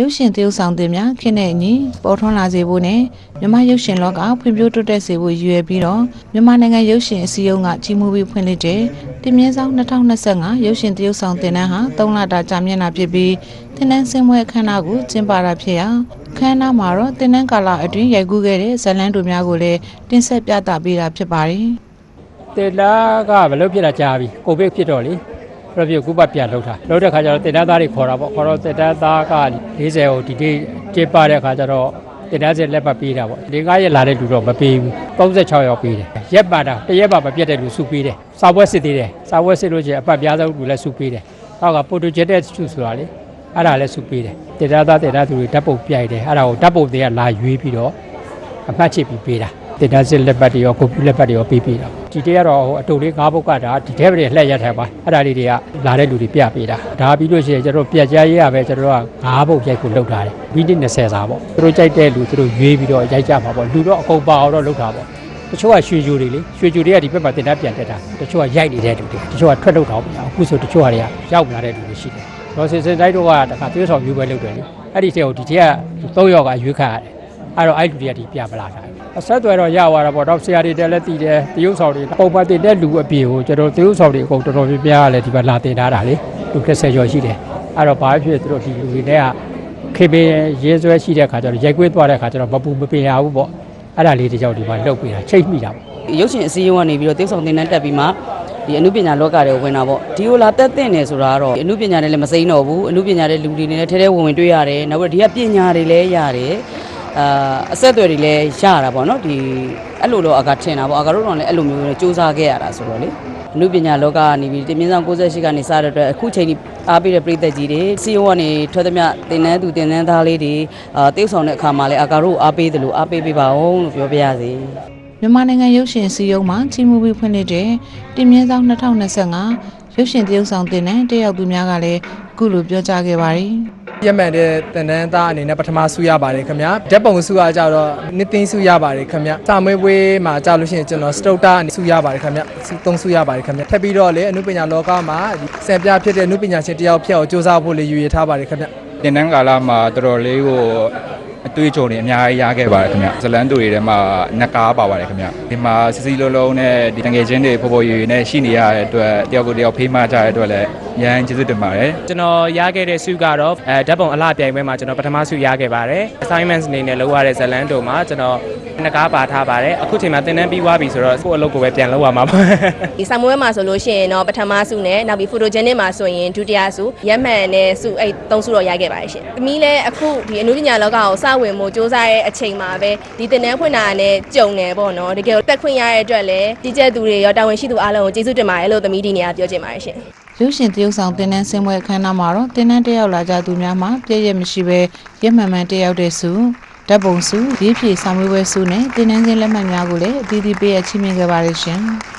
ရုပ်ရှင်သရုပ်ဆောင်တင်များခင်းတဲ့အညီပေါ်ထွန်းလာစေဖို့နဲ့မြန်မာရုပ်ရှင်လောကဖွံ့ဖြိုးတိုးတက်စေဖို့ရည်ရွယ်ပြီးတော့မြန်မာနိုင်ငံရုပ်ရှင်အစည်းအရုံးကကြီးမှုပြီးဖွင့်လှစ်တဲ့တင်မြင့်ဆောင်2025ရုပ်ရှင်သရုပ်ဆောင်တင်နန်းဟာ3လတာကြာမြင့်တာဖြစ်ပြီးတင်နန်းစင်ပွဲအခမ်းအနားကိုကျင်းပတာဖြစ်ရာအခမ်းအနားမှာတော့တင်နန်းကာလအတွင်းရိုက်ကူးခဲ့တဲ့ဇတ်လန်းတို့များကိုလည်းတင်ဆက်ပြသပေးတာဖြစ်ပါတယ်တေလာကဘယ်လိုဖြစ်တာကြားပြီကိုဗစ်ဖြစ်တော့လေ ပြပြကူပတ်ပြန်လောက်တာလောက်တဲ့ခါကျတော့တေလာသားတွေခေါ်တာပေါ့ခေါ်တော့တေလာသားက40ကိုဒီနေ့ကျေးပါတဲ့ခါကျတော့တေလာစက်လက်ပတ်ပေးတာပေါ့ဒီကားရက်လာတဲ့လူတော့မပေးဘူး36ရောက်ပေးတယ်ရက်ပါတာတရက်ပါမပြတ်တဲ့လူစုပေးတယ်စာပွဲစစ်သေးတယ်စာပွဲစစ်လို့ချင်းအပတ်ပြားဆုံးလူလည်းစုပေးတယ်နောက်ကပိုတိုဂျက်တဲ့စုဆိုတာလေအဲ့ဒါလည်းစုပေးတယ်တေလာသားတေလာသူတွေဓာတ်ပုံပြိုက်တယ်အဲ့ဒါကိုဓာတ်ပုံတွေကလာရွေးပြီးတော့အမှတ်ချစ်ပြီးပေးတာတင်တာစစ်လက်ပတ်တွေရောကွန်ပျူတာလက်ပတ်တွေရောပေးပေးတာပေါ့ ဒီတည်းကတော့ဟိုအတူလေးငါးပုတ်ကဒါဒီထဲတွေလှည့်ရထားပါအဲ့ဒါလေးတွေကလာတဲ့လူတွေပြပေးတာဒါပြီးလို့ရှိရင်ကျွန်တော်ပြက်ကြားရေးရပဲကျွန်တော်ကငါးပုတ်ရိုက်ဖို့လုပ်ထားတယ်မိနစ်20စာပေါ့သူတို့ကြိုက်တဲ့လူသူတို့ရွေးပြီးတော့ရိုက်ကြမှာပေါ့လူတော့အကုန်ပါအောင်တော့လုပ်တာပေါ့တချို့ကရွှေကြိုတွေလေရွှေကြိုတွေကဒီဘက်မှာတင်တာပြန်တက်တာတချို့ကရိုက်နေတဲ့လူတွေတချို့ကထွက်လုပ်တော့မရဘူးအခုဆိုတချို့ကတွေကရောက်လာတဲ့လူတွေရှိတယ်တော့စစ်စစ်တိုင်းတော့ကတခါသွေးဆောင်ရွေးပွဲလုပ်တယ်လေအဲ့ဒီတဲ့ကိုဒီတည်းက3ယောက်ကရွေးခါရတယ် အဲ့တော့အဲ့လူတွေကဒီပြမလာတာအဆက်တွေတော့ရသွားတာပေါ့တော့ဆရာတွေတက်လည်းတည်တယ်တရုပ်ဆောင်တွေပုံမှန်တင်တဲ့လူအပြေကိုကျွန်တော်တရုပ်ဆောင်တွေအကုန်တော်တော်များများလည်းဒီမှာလာတင်ထားတာလေလူ30ကျော်ရှိတယ်အဲ့တော့ဘာဖြစ်သူတို့ဒီလူတွေနဲ့ကခေပေရေးဆွဲရှိတဲ့ခါကျတော့ရိုက်ကွေးသွားတဲ့ခါကျတော့မပူမပင်ရဘူးပေါ့အဲ့ဒါလေးတွေကြောင့်ဒီမှာလှုပ်ပေးတာချိတ်မိတာပေါ့ရုပ်ရှင်အစည်းအဝေးကနေပြီးတော့တိကျဆောင်တင်တန်းတက်ပြီးမှဒီအမှုပညာလောကတွေကိုဝင်တာပေါ့ဒီကိုလာတက်တဲ့နေဆိုတာကတော့အမှုပညာတွေလည်းမစိမ့်တော့ဘူးအမှုပညာတွေလူတွေနဲ့ထဲထဲဝင်ဝင်တွေ့ရတယ်နောက်ပြီးတော့ဒီကပညာတွေလည်းရတယ် အာအဆက်အသွယ်တွေလည်းရတာပေါ့နော်ဒီအဲ့လိုတော့အကထင်တာပေါ့အကတို့တော့လည်းအဲ့လိုမျိုးနဲ့စူးစမ်းခဲ့ရတာဆိုတော့လေအမှုပညာလောကကနေပြီးတင်မြင့်ဆောင်68ကနေစတဲ့အတွက်အခုချိန်ဒီအားပေးတဲ့ပြည်သက်ကြီးတွေစီယိုကနေထွက်သမျှတင်နန်းသူတင်နန်းသားလေးတွေအာတိကျဆောင်တဲ့အခါမှာလည်းအကတို့အားပေးတယ်လို့အားပေးပေးပါအောင်လို့ပြောပြရစီမြန်မာနိုင်ငံရုပ်ရှင်စည်းရုံးမှာကြီးမှုပြီးဖွင့်လှစ်တဲ့တင်မြင့်ဆောင်2025ရုပ်ရှင်သရုပ်ဆောင်တင်တဲ့တက်ရောက်သူများကလည်းအခုလိုပြောကြားခဲ့ပါတယ် ပြက်မှန်တဲ့တန်တန်းသားအနေနဲ့ပထမဆုရပါတယ်ခင်ဗျာဓာတ်ပုံဆုကကြတော့နှစ်သိန်းဆုရပါတယ်ခင်ဗျာစာမွေးပွဲမှာကြာလို့ရှိရင်ကျွန်တော်စတုတ်တာဆုရပါတယ်ခင်ဗျာဆုသုံးဆုရပါတယ်ခင်ဗျာထပ်ပြီးတော့လေအနုပညာလောကမှာစံပြဖြစ်တဲ့အနုပညာရှင်တယောက်ဖြစ်အောင်စူးစမ်းဖို့လေရည်ရည်ထားပါတယ်ခင်ဗျာတင်တန်းကာလမှာတော်တော်လေးကိုအတွေ့အကြုံတွေအများကြီးရခဲ့ပါတယ်ခင်ဗျဇလန်တူတွေထဲမှာနက်ကားပါပါတယ်ခင်ဗျဒီမှာစီစီလုံးလုံးနဲ့ဒီတငယ်ချင်းတွေဖော်ဖော်ရွယ်ရွယ်နဲ့ရှိနေရတဲ့အတွက်တယောက်ကိုတယောက်ဖေးမကြတဲ့အတွက်လည်း ရမ်းကျေးဇူးတင်ပါတယ်ကျွန်တော်ရခဲ့တဲ့ဆုကတော့အဲဓာတ်ပုံအလှပြိုင်ပွဲမှာကျွန်တော်ပထမဆုရခဲ့ပါတယ် assignments အနေနဲ့လုပ်ရတဲ့ဇတ်လန်းတုံမှာကျွန်တော်ငကားပါထားပါတယ်အခုချိန်မှာသင်တန်းပြီးသွားပြီဆိုတော့ကိုယ့်အလုပ်ကိုပဲပြန်လုပ်ရမှာပါဒီဆာမွေးမှာဆိုလို့ရှိရင်တော့ပထမဆုနဲ့နောက်ပြီးဖိုတိုဂျင်နစ်မှာဆိုရင်ဒုတိယဆုရက်မှန်နဲ့ဆုအဲ့သုံးဆုတော့ရခဲ့ပါတယ်ရှင်။သမီးလည်းအခုဒီအနုပညာလောကကိုစဝင်မှုစူးစမ်းရဲ့အချိန်မှာပဲဒီတင်တန်းဖွင့်တာနဲ့ကြုံတယ်ပေါ့နော်။တကယ်တက်ခွင့်ရတဲ့အတွက်လည်းကြီးကျယ်သူတွေရောတာဝန်ရှိသူအားလုံးကိုကျေးဇူးတင်ပါတယ်လို့သမီးဒီနေရာပြောချင်ပါတယ်ရှင်။ ရုပ်ရှင်သရုပ်ဆောင်တင်နန်းစင်ပွဲအခမ်းအနားမှာတော့တင်နန်းတက်ရောက်လာကြသူများမှာပြည့်ရမရှိပဲရက်မှန်မှန်တက်ရောက်တဲ့စုဓာတ်ပုံစုရေးဖြည့်စာမေးပွဲစုနဲ့တင်နန်းချင်းလက်မှတ်များကိုလည်းအသီးသီးပေးရချီးမြှင့်ခဲ့ပါတယ်ရှင်။